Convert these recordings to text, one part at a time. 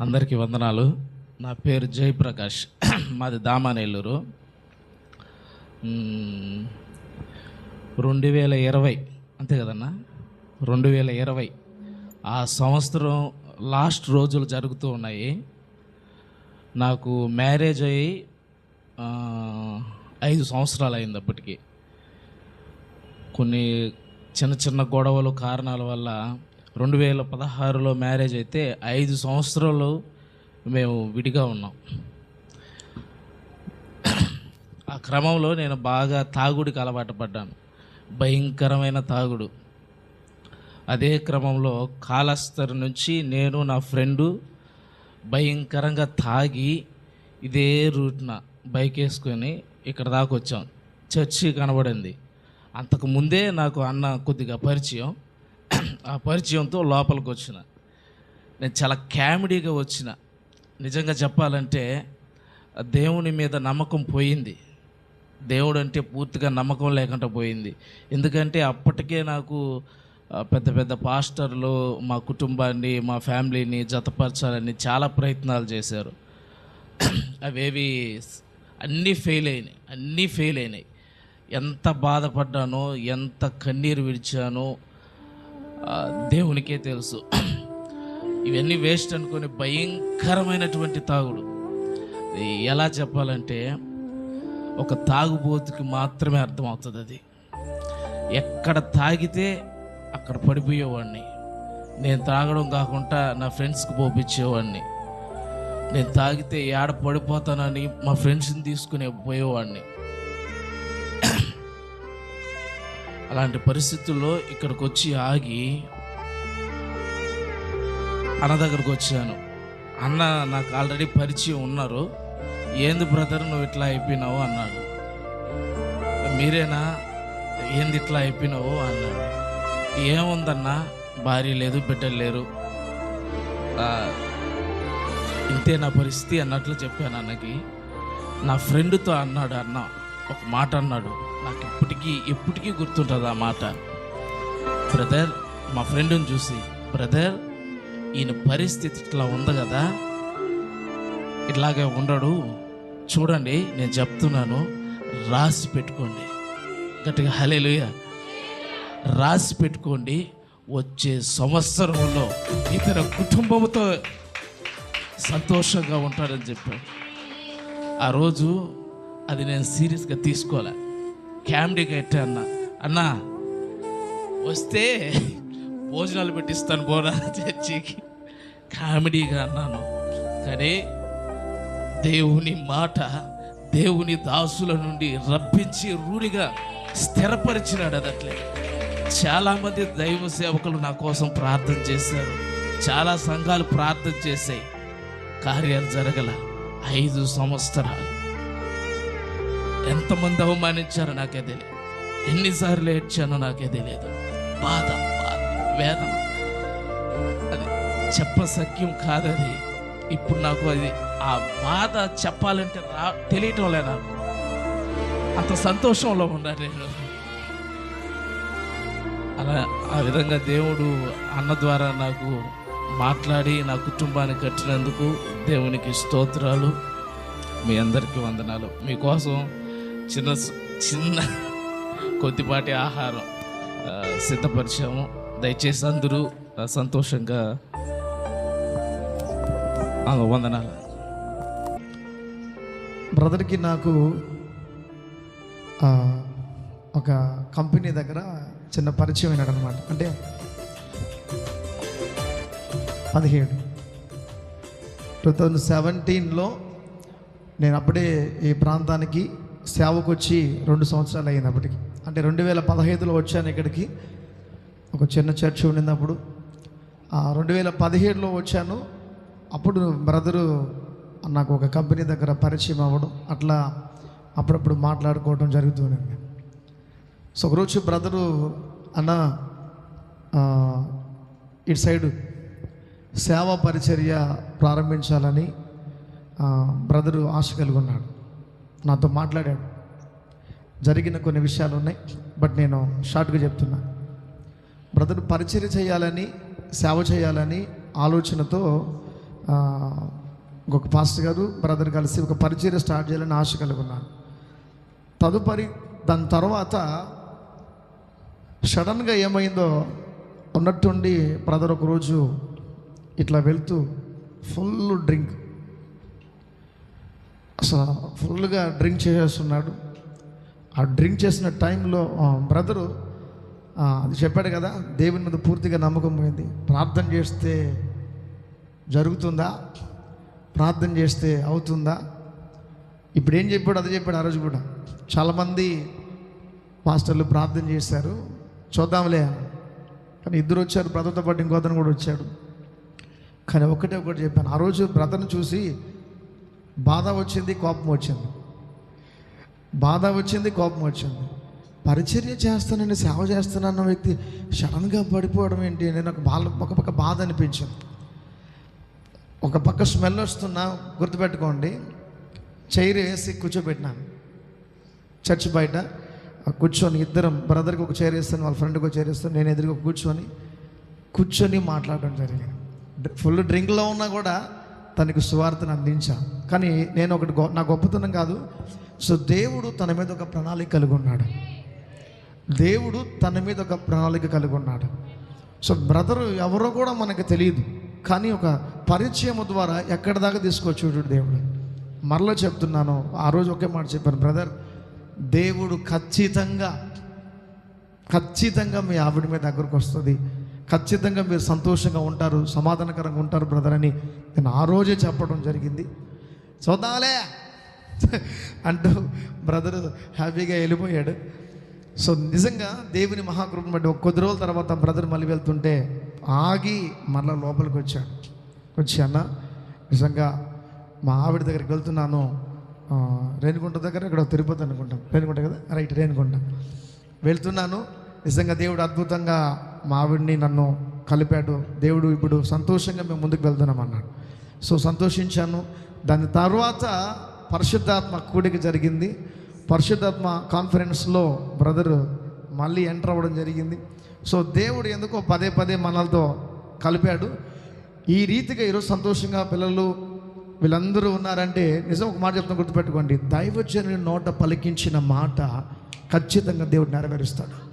అందరికీ వందనాలు. నా పేరు జయప్రకాష్. మాది దామానేల్లూరు రెండు వేల ఇరవై అంతే కదన్నా? రెండు వేల ఇరవై. ఆ సంవత్సరం లాస్ట్ రోజులు జరుగుతూ ఉన్నాయి. నాకు మ్యారేజ్ అయ్యి ఐదు సంవత్సరాలు అయింది అప్పటికి. కొన్ని చిన్న చిన్న గొడవలు కారణాల వల్ల రెండు వేల పదహారులో మ్యారేజ్ అయితే ఐదు సంవత్సరాలు మేము విడిగా ఉన్నాం. ఆ క్రమంలో నేను బాగా తాగుడికి అలవాటు పడ్డాను. భయంకరమైన తాగుడు. అదే క్రమంలో కాలస్తర్ నుంచి నేను నా ఫ్రెండు భయంకరంగా తాగి ఇదే రూట్న బైక్ వేసుకొని ఇక్కడ దాకా వచ్చాం. చర్చి కనబడింది. అంతకు ముందే నాకు అన్న కొద్దిగా పరిచయం. ఆ పరిచయంతో లోపలికి వచ్చిన నేను చాలా కామెడీగా వచ్చిన. నిజంగా చెప్పాలంటే దేవుని మీద నమ్మకం పోయింది. దేవుడు అంటే పూర్తిగా నమ్మకం లేకుండా పోయింది. ఎందుకంటే అప్పటికే నాకు పెద్ద పెద్ద పాస్టర్లు మా కుటుంబాన్ని మా ఫ్యామిలీని జతపరచాలని చాలా ప్రయత్నాలు చేశారు. అవేవి అన్నీ ఫెయిల్ అయినాయి. అన్నీ ఫెయిల్ అయినాయి. ఎంత బాధపడ్డానో ఎంత కన్నీరు విడిచానో దేవునికే తెలుసు. ఇవన్నీ వేస్ట్ అనుకొని భయంకరమైనటువంటి తాగుడు. ఎలా చెప్పాలంటే ఒక తాగుబోతుకి మాత్రమే అర్థమవుతుంది అది. ఎక్కడ తాగితే అక్కడ పడిపోయేవాడిని. నేను తాగడం కాకుండా నా ఫ్రెండ్స్కి పోపించేవాడిని నేను తాగితే ఏడ పడిపోతానని మా ఫ్రెండ్స్ని తీసుకుని పోయేవాడిని. అలాంటి పరిస్థితుల్లో ఇక్కడికి వచ్చి ఆగి అన్న దగ్గరకు వచ్చాను. అన్న నాకు ఆల్రెడీ పరిచయం ఉన్నారు. ఏంది బ్రదర్ నువ్వు ఇట్లా అయిపోయినావు అన్నాడు. మీరేనా? ఏంది ఇట్లా అయిపోయినావు అన్నాడు. ఏముందన్నా? భార్య లేదు బిడ్డలు లేరు. ఇంతే నా పరిస్థితి అన్నట్లు చెప్పాను అన్నకి. నా ఫ్రెండ్తో అన్నాడు అన్న ఒక మాట అన్నాడు. నాకు ఇప్పటికీ ఎప్పటికీ గుర్తుంటుంది ఆ మాట. బ్రదర్ మా ఫ్రెండ్ని చూసి బ్రదర్ ఈయన పరిస్థితి ఇట్లా ఉంది కదా? ఇట్లాగే ఉండడు. చూడండి నేను చెప్తున్నాను. రాసి పెట్టుకోండి. గట్టిగా హలేలుయ రాసి పెట్టుకోండి. వచ్చే సంవత్సరంలో ఇతర కుటుంబంతో సంతోషంగా ఉంటాడని చెప్పాడు. ఆ రోజు అది నేను సీరియస్గా తీసుకోలే. క్యామ్డీకి ఎట్టా అన్న. అన్నా వస్తే భోజనాలు పెట్టిస్తాను పోరా చర్చికి. కామెడీగా అన్నాను. కానీ దేవుని మాట దేవుని దాసుల నుండి రప్పించి రూఢిగా స్థిరపరిచినాడు అది అట్లే. చాలామంది దైవ సేవకులు నా కోసం ప్రార్థన చేశారు. చాలా సంఘాలు ప్రార్థన చేశాయి. కార్యాలు జరగల ఐదు సంవత్సరాలు. ఎంతమంది అవమానించారో నాకే తెలియదు ఎన్నిసార్లు ఏడ్చానో నాకే తెలియదు బాధ బాధ వేదన. అది చెప్పసఖ్యం కాదది. ఇప్పుడు నాకు అది ఆ బాధ చెప్పాలంటే రా తెలియటం లే నాకు అంత సంతోషంలో ఉన్నాను నేను. అలా ఆ విధంగా దేవుడు అన్న ద్వారా నాకు మాట్లాడి నా కుటుంబాన్ని కట్టినందుకు దేవునికి స్తోత్రాలు. మీ అందరికీ వందనాలు. మీకోసం చిన్న చిన్న కొద్దిపాటి ఆహారం సిద్ధపరిచాము. దయచేసి అందరూ సంతోషంగా వందనాలు. బ్రదర్కి నాకు ఒక కంపెనీ దగ్గర చిన్న పరిచయం అయినాడు అనమాట అంటే పదిహేడు. టూ థౌజండ్ సెవెంటీన్లో నేను అప్పుడే ఈ ప్రాంతానికి సేవకు వచ్చి రెండు సంవత్సరాలు అయినప్పటికీ అంటే రెండు వేల పదహైదులో వచ్చాను ఇక్కడికి. ఒక చిన్న చర్చ్ ఉండినప్పుడు. రెండు వేల పదిహేడులో వచ్చాను. అప్పుడు బ్రదరు నాకు ఒక కంపెనీ దగ్గర పరిచయం అవ్వడం అట్లా అప్పుడప్పుడు మాట్లాడుకోవడం జరుగుతుంది సో ఒకరోజు బ్రదరు అన్న ఇటు సైడు సేవా పరిచర్య ప్రారంభించాలని బ్రదరు ఆశ కలిగి ఉన్నాడు. నాతో మాట్లాడాడు. జరిగిన కొన్ని విషయాలు ఉన్నాయి బట్ నేను షార్ట్గా చెప్తున్నా. బ్రదర్ పరిచయం చేయాలని సేవ చేయాలని ఆలోచనతో ఒక ఇంకొక పాస్టర్ గారు బ్రదర్ కలిసి ఒక పరిచయం స్టార్ట్ చేయాలని ఆశ కలుగున్నాను. తదుపరి దాని తర్వాత సడన్గా ఏమైందో ఉన్నట్టుండి బ్రదర్ ఒకరోజు ఇట్లా వెళ్తూ ఫుల్ డ్రింక్ అసలు ఫుల్గా డ్రింక్ చేసేస్తున్నాడు ఆ డ్రింక్ చేసిన టైంలో బ్రదరు అది చెప్పాడు కదా దేవుని మీద పూర్తిగా నమ్మకం పోయింది. ప్రార్థన చేస్తే జరుగుతుందా? ప్రార్థన చేస్తే అవుతుందా? ఇప్పుడు ఏం చెప్పాడు అది చెప్పాడు ఆ రోజు కూడా. చాలామంది మాస్టర్లు ప్రార్థన చేశారు. చూద్దాంలే కానీ ఇద్దరు వచ్చారు బ్రదర్తో పాటు ఇంకో అతను కూడా వచ్చాడు. కానీ ఒకటే ఒకటి చెప్పాను. ఆ రోజు బ్రదర్ని చూసి బాధ వచ్చింది కోపం వచ్చింది. బాధ వచ్చింది కోపం వచ్చింది. పరిచర్య చేస్తానని సేవ చేస్తానన్న వ్యక్తి సడన్గా పడిపోవడం ఏంటి? నేను ఒక బాధ ఒక పక్క బాధ అనిపించింది. ఒక పక్క స్మెల్ వస్తున్నా గుర్తుపెట్టుకోండి. చైర్ వేసి కూర్చోబెట్టినాను. చర్చ్ బయట కూర్చొని ఇద్దరం బ్రదర్కి ఒక చైర్ వేస్తాను వాళ్ళ ఫ్రెండ్కి ఒక చైర్ వేస్తాను నేను ఎదురుగా కూర్చొని కూర్చొని మాట్లాడడం జరిగింది. ఫుల్ డ్రింక్లో ఉన్నా కూడా తనకు సువార్తను అందించా. కానీ నేను ఒకటి గొ- నా గొప్పతనం కాదు. సో దేవుడు తన మీద ఒక ప్రణాళిక కలిగి ఉన్నాడు. దేవుడు తన మీద ఒక ప్రణాళిక కలిగి ఉన్నాడు. సో బ్రదరు ఎవరో కూడా మనకు తెలియదు. కానీ ఒక పరిచయం ద్వారా ఎక్కడి దాకా తీసుకొచ్చాడు దేవుడు. మరలా చెప్తున్నాను ఆ రోజు ఒకే మాట చెప్పాను బ్రదర్ దేవుడు ఖచ్చితంగా ఖచ్చితంగా మీ ఆవిడ మీ దగ్గరకు వస్తుంది. ఖచ్చితంగా మీరు సంతోషంగా ఉంటారు సమాధానకరంగా ఉంటారు బ్రదర్ అని నేను ఆ రోజే చెప్పడం జరిగింది. చూద్దాంలే అంటూ బ్రదర్ హ్యాపీగా వెళ్ళిపోయాడు. సో నిజంగా దేవుని మహాకృపను బట్టి ఒక కొద్ది రోజుల తర్వాత బ్రదర్ మళ్ళీ వెళ్తుంటే ఆగి మళ్ళీ లోపలికి వచ్చాడు. వచ్చి అన్న నిజంగా మా ఆవిడ దగ్గరికి వెళ్తున్నాను. ఆ, దగ్గర ఇక్కడ తిరుపతి అనుకుంటాం. రేణిగుంట కదా? రైట్ రేణిగుంట. వెళ్తున్నాను. నిజంగా దేవుడు అద్భుతంగా మా ఆవిడ్ని నన్ను కలిపాడు. దేవుడు ఇప్పుడు సంతోషంగా మేము ముందుకు వెళ్తున్నాం అన్నాడు. సో సంతోషించాను. దాని తర్వాత పరిశుద్ధాత్మ కూడిక జరిగింది. పరిశుద్ధాత్మ కాన్ఫరెన్స్లో బ్రదర్ మళ్ళీ ఎంటర్ అవ్వడం జరిగింది. సో దేవుడు ఎందుకో పదే పదే మనలతో కలిపాడు. ఈ రీతిగా ఈరోజు సంతోషంగా పిల్లలు వీళ్ళందరూ ఉన్నారంటే నిజం ఒక మాట చెప్తాను గుర్తుపెట్టుకోండి. దైవజనుని నోట పలికించిన మాట ఖచ్చితంగా దేవుడు నెరవేరుస్తాడు.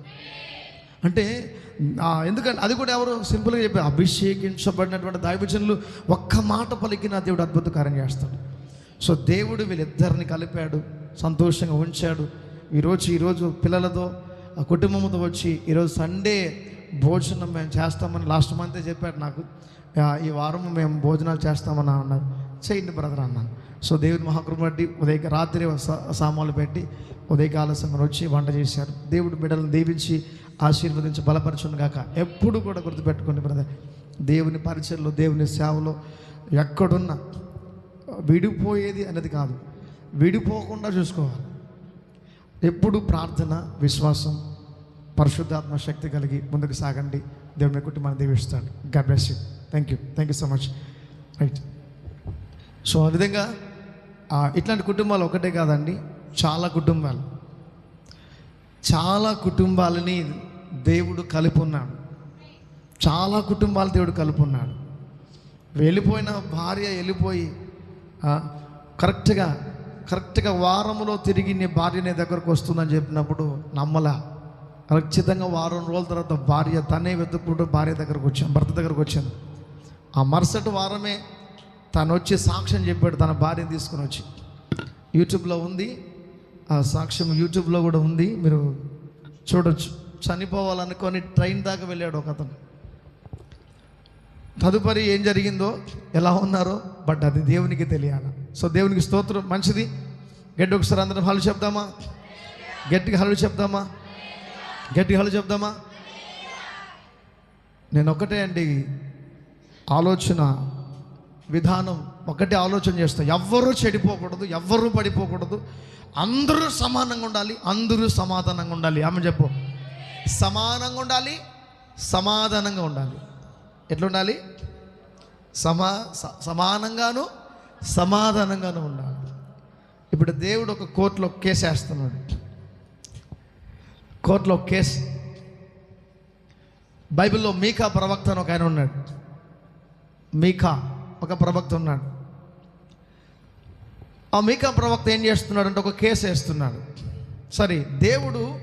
అంటే ఎందుకంటే అది కూడా ఎవరు సింపుల్గా చెప్పారు అభిషేకించబడినటువంటి దైవజనులు ఒక్క మాట పలికిన దేవుడు అద్భుత కార్యం చేస్తాడు. సో దేవుడు వీళ్ళిద్దరిని కలిపాడు సంతోషంగా ఉంచాడు. ఈరోజు ఈరోజు పిల్లలతో ఆ కుటుంబంతో వచ్చి ఈరోజు సండే భోజనం మేము చేస్తామని లాస్ట్ మంతే చెప్పాడు నాకు. ఈ వారం మేము భోజనాలు చేస్తామని అన్నారు. చేయండి బ్రదర్ అన్నాను. సో దేవుని మహాకృప బట్టి ఉదయ రాత్రి సా- సామాన్లు పెట్టి ఉదయకాల సమయం వచ్చి వంట చేశారు. దేవుడు బిడ్డలను దీవించి ఆశీర్వదించి బలపరచును గాక. ఎప్పుడు కూడా గుర్తుపెట్టుకోండి బ్రదర్. దేవుని పరిచయలో దేవుని సేవలో ఎక్కడున్న విడిపోయేది అనేది కాదు. విడిపోకుండా చూసుకోవాలి. ఎప్పుడు ప్రార్థన విశ్వాసం పరిశుద్ధాత్మ శక్తి కలిగి ముందుకు సాగండి. దేవుని కుటుంబాన్ని దీవిస్తాడు. God bless you thank you thank you so much right so ఆ విధంగా ఇట్లాంటి కుటుంబాలు ఒకటే కాదండి. చాలా కుటుంబాలు. చాలా కుటుంబాలని దేవుడు కలుపున్నాడు. చాలా కుటుంబాలు దేవుడు కలుపున్నాడు. వెళ్ళిపోయిన భార్య వెళ్ళిపోయి కరెక్ట్గా కరెక్ట్గా వారంలో తిరిగి నీ భార్య నీ దగ్గరకు వస్తుందని చెప్పినప్పుడు నమ్మలా. ఖచ్చితంగా వారం రోజుల తర్వాత భార్య తనే వెతుక్కుంటూ భార్య దగ్గరకు వచ్చాను భర్త దగ్గరకు వచ్చాను ఆ మరుసటి వారమే తను వచ్చి సాక్ష్యం చెప్పాడు తన భార్యను తీసుకుని వచ్చి. యూట్యూబ్లో ఉంది. ఆ సాక్ష్యం యూట్యూబ్లో కూడా ఉంది. మీరు చూడొచ్చు. చనిపోవాలనుకొని ట్రైన్ దాకా వెళ్ళాడు ఒక అతను. తదుపరి ఏం జరిగిందో ఎలా ఉన్నారో బట్ అది దేవునికి తెలియాలి. సో దేవునికి స్తోత్రం. మంచిది. గట్టి ఒకసారి అందరం హలు చెప్దామా? గట్టిగా హలు చెప్దామా? గట్టిగా హలు చెప్దామా? నేను ఒకటే అండి. ఆలోచన విధానం ఒకటే ఆలోచన చేస్తాం. ఎవ్వరూ చెడిపోకూడదు ఎవ్వరూ పడిపోకూడదు. అందరూ సమానంగా ఉండాలి అందరూ సమాధానంగా ఉండాలి. ఆమె చెప్పు. సమానంగా ఉండాలి సమాధానంగా ఉండాలి. ఎట్లా ఉండాలి సమా స- సమానంగాను సమాధానంగాను ఉండాలి. ఇప్పుడు దేవుడు ఒక కోర్టులో కేసు వేస్తున్నాడు. కోర్టులో కేసు. బైబిల్లో మీకా ప్రవక్త అని ఒక ఆయన ఉన్నాడు. మీకా ఒక ప్రవక్త ఉన్నాడు. ఆ మీకా ప్రవక్త ఏం చేస్తున్నాడు అంటే ఒక కేసు వేస్తున్నాడు. సరే దేవుడు